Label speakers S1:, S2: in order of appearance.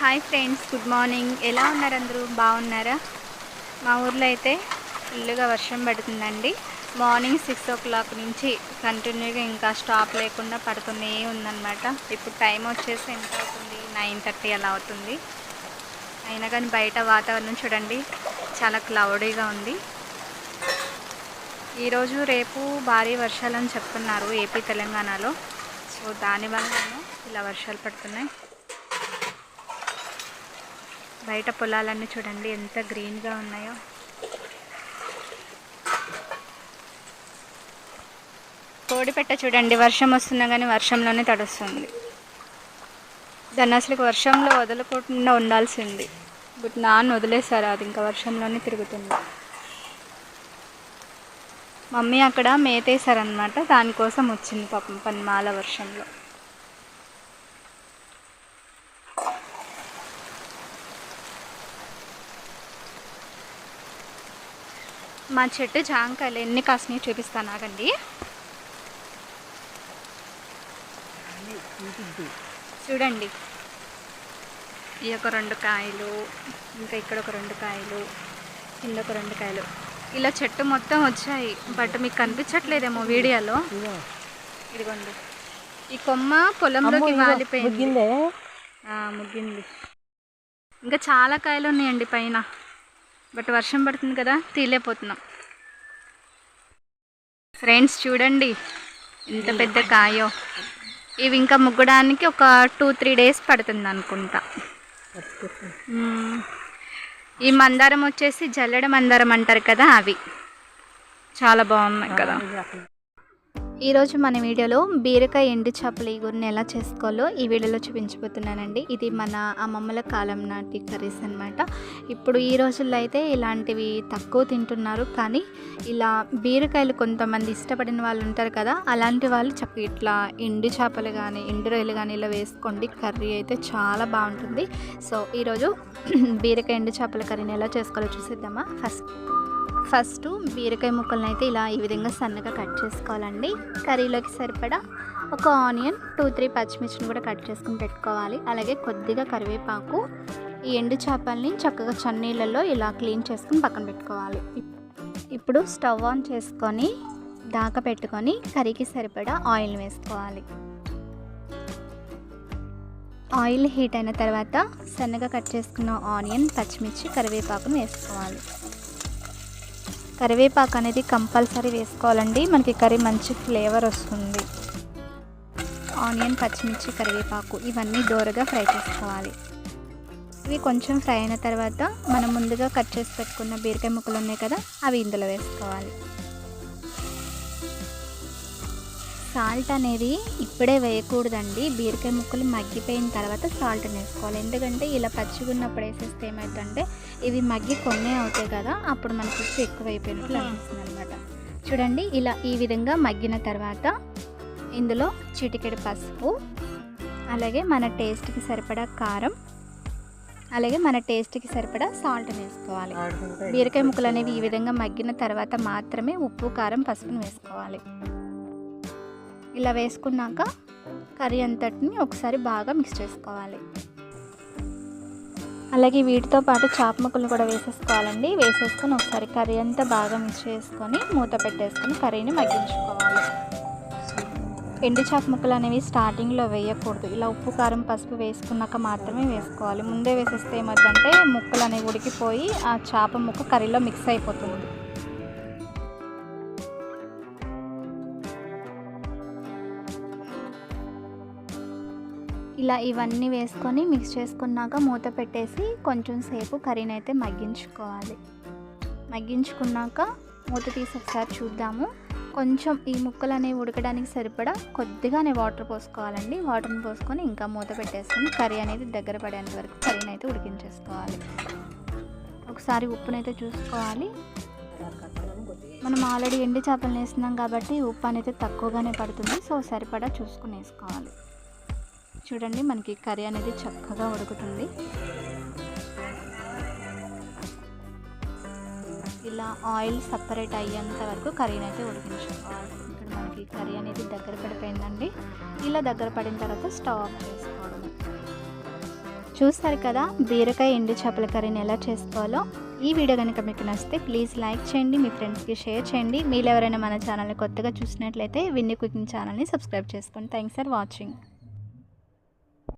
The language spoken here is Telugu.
S1: హాయ్ ఫ్రెండ్స్ గుడ్ మార్నింగ్ ఎలా ఉన్నారు అందరూ? బాగున్నారా? మా ఊర్లో అయితే ఫుల్గా వర్షం పడుతుందండి. మార్నింగ్ సిక్స్ ఓ క్లాక్ నుంచి కంటిన్యూగా ఇంకా స్టాప్ లేకుండా పడుతూనే ఉందన్నమాట. ఇప్పుడు టైం వచ్చేసి ఎంత అవుతుంది? నైన్ థర్టీ అలా అవుతుంది. అయినా కానీ బయట వాతావరణం చూడండి చాలా క్లౌడీగా ఉంది. ఈరోజు రేపు భారీ వర్షాలని చెప్తున్నారు ఏపీ తెలంగాణలో. సో దానివల్ల ఇలా వర్షాలు పడుతున్నాయి. బయట పొలాలన్నీ చూడండి ఎంత గ్రీన్గా ఉన్నాయో. కోడిపెట్ట చూడండి వర్షం వస్తున్నా కానీ వర్షంలోనే తడుస్తుంది. దాన్ని అసలు వర్షంలో వదలకుండా ఉండాల్సింది. బట్ నాన్న వదిలేశారు అది ఇంకా వర్షంలోనే తిరుగుతుంది. మమ్మీ అక్కడ మేతేశారనమాట దానికోసం వచ్చింది పాపం పన్మాల వర్షంలో. మా చెట్టు జాంకాయలు ఎన్ని కాసినాయి చూపిస్తాను ఆగండి. చూడండి. ఈ ఒక రెండు కాయలు ఇంకా ఇక్కడ ఒక రెండు కాయలు కింద ఒక రెండు కాయలు. ఇలా చెట్టు మొత్తం వచ్చాయి బట్ మీకు కనిపించట్లేదేమో వీడియోలో. ఇదిగోండి. ఈ కొమ్మ పొలంలోకి వాలిపోయింది. ముగ్గింది. ఇంకా చాలా కాయలు ఉన్నాయండి పైన. బట్ వర్షం పడుతుంది కదా తీలేకపోతున్నాం. ఫ్రెండ్స్ చూడండి ఎంత పెద్ద కాయో. ఇవి ఇంకా ముగ్గడానికి ఒక టూ త్రీ డేస్ పడుతుంది అనుకుంటా. ఈ మందారం వచ్చేసి జల్లెడ మందారం అంటారు కదా అవి. చాలా బాగున్నాయి కదా. ఈరోజు మన వీడియోలో బీరకాయ ఎండు చేపల ఇగురిని ఎలా చేసుకోవాలో ఈ వీడియోలో చూపించబోతున్నానండి. ఇది మన అమ్మమ్మల కాలం నాటి కర్రీస్ అనమాట ఇప్పుడు ఈ రోజుల్లో అయితే ఇలాంటివి తక్కువ తింటున్నారు. కానీ ఇలా బీరకాయలు కొంతమంది ఇష్టపడిన వాళ్ళు ఉంటారు కదా అలాంటి వాళ్ళు చక్కగా ఇట్లా ఎండు చేపలు కానీ ఎండు రొయ్యలు కానీ ఇలా వేసుకోండి. కర్రీ అయితే చాలా బాగుంటుంది. సో ఈరోజు బీరకాయ ఎండు చేపల కర్రీని ఎలా చేసుకోవాలో చూసేద్దామా? ఫస్ట్ ఫస్ట్ బీరకాయ ముక్కలను అయితే ఇలా ఈ విధంగా సన్నగా కట్ చేసుకోవాలండి. కర్రీలోకి సరిపడా ఒక ఆనియన్ టూ త్రీ పచ్చిమిర్చిని కూడా కట్ చేసుకుని పెట్టుకోవాలి. అలాగే కొద్దిగా కరివేపాకు ఈ ఎండు చేపల్ని చక్కగా చన్నీళ్ళలో ఇలా క్లీన్ చేసుకుని పక్కన పెట్టుకోవాలి. ఇప్పుడు స్టవ్ ఆన్ చేసుకొని దాక పెట్టుకొని కర్రీకి సరిపడా ఆయిల్ వేసుకోవాలి. ఆయిల్ హీట్ అయిన తర్వాత సన్నగా కట్ చేసుకున్న ఆనియన్ పచ్చిమిర్చి కరివేపాకును వేసుకోవాలి. కరివేపాకు అనేది కంపల్సరీ వేసుకోవాలండి. మనకి కర్రీ మంచి ఫ్లేవర్ వస్తుంది. ఆనియన్ పచ్చిమిర్చి కరివేపాకు ఇవన్నీ దోరగా ఫ్రై చేసుకోవాలి. ఇవి కొంచెం ఫ్రై అయిన తర్వాత మనం ముందుగా కట్ చేసి పెట్టుకున్న బీరకాయ ముక్కలు ఉన్నాయి కదా అవి ఇందులో వేసుకోవాలి. సాల్ట్ అనేది ఇప్పుడే వేయకూడదండి. బీరకాయ ముక్కలు మగ్గిపోయిన తర్వాత సాల్ట్ వేసుకోవాలి ఎందుకంటే ఇలా పచ్చిగా ఉన్నప్పుడు వేసేస్తే ఏమవుతుందంటే ఇవి మగ్గి కొన్నే అవుతాయి కదా అప్పుడు మనకు ఉప్పు ఎక్కువ అయిపోయినట్లు అనిపిస్తుంది అనమాట చూడండి ఇలా ఈ విధంగా మగ్గిన తర్వాత ఇందులో చిటికెడు పసుపు అలాగే మన టేస్ట్కి సరిపడా కారం అలాగే మన టేస్ట్కి సరిపడా సాల్ట్ వేసుకోవాలి బీరకాయ ముక్కలు అనేవి ఈ విధంగా మగ్గిన తర్వాత మాత్రమే ఉప్పు కారం పసుపును వేసుకోవాలి. ఇలా వేసుకున్నాక కర్రీ అంతటిని ఒకసారి బాగా మిక్స్ చేసుకోవాలి. అలాగే వీటితో పాటు చాప ముక్కలు కూడా వేసేసుకోవాలండి. వేసేసుకొని ఒకసారి కర్రీ అంతా బాగా మిక్స్ చేసుకొని మూత పెట్టేసుకొని కర్రీని మగ్గించుకోవాలి. ఎండు చాప ముక్కలు అనేవి స్టార్టింగ్లో వేయకూడదు. ఇలా ఉప్పు కారం పసుపు వేసుకున్నాక మాత్రమే వేసుకోవాలి. ముందే వేసేస్తే ఏమవుతుందంటే ముక్కలు అనేవి ఉడికిపోయి ఆ చేప ముక్క కర్రీలో మిక్స్ అయిపోతుంది. ఇలా ఇవన్నీ వేసుకొని మిక్స్ చేసుకున్నాక మూత పెట్టేసి కొంచెం సేపు కర్రీని అయితే మగ్గించుకోవాలి. మగ్గించుకున్నాక మూత తీసి ఒకసారి చూద్దాము. కొంచెం ఈ ముక్కలు అనేవి ఉడకడానికి సరిపడా కొద్దిగానే వాటర్ పోసుకోవాలండి. వాటర్ని పోసుకొని ఇంకా మూత పెట్టేసుకొని కర్రీ అనేది దగ్గర పడేంత వరకు కర్రీని అయితే ఉడికించేసుకోవాలి. ఒకసారి ఉప్పునైతే చూసుకోవాలి. మనం ఆల్రెడీ ఎండి చేపలు వేస్తున్నాం కాబట్టి ఉప్పు అనేది తక్కువగానే పడుతుంది. సో సరిపడా చూసుకుని వేసుకోవాలి చూడండి మనకి కర్రీ అనేది చక్కగా ఉడుకుతుంది. ఇలా ఆయిల్ సపరేట్ అయ్యేంత వరకు కర్రీని అయితే ఉడికించుకోవాలి. ఇక్కడ మనకి కర్రీ అనేది దగ్గర పడిపోయిందండి. ఇలా దగ్గర పడిన తర్వాత స్టవ్ ఆఫ్ చేసుకోవడం. చూస్తారు కదా బీరకాయ ఎండు చేపల కర్రీని ఎలా చేసుకోవాలో? ఈ వీడియో కనుక మీకు నచ్చితే ప్లీజ్ లైక్ చేయండి మీ ఫ్రెండ్స్కి షేర్ చేయండి. మీరు ఎవరైనా మన ఛానల్ని కొత్తగా చూసినట్లయితే విన్ని కుకింగ్ ఛానల్ని సబ్స్క్రైబ్ చేసుకోండి థ్యాంక్స్ ఫర్ వాచింగ్.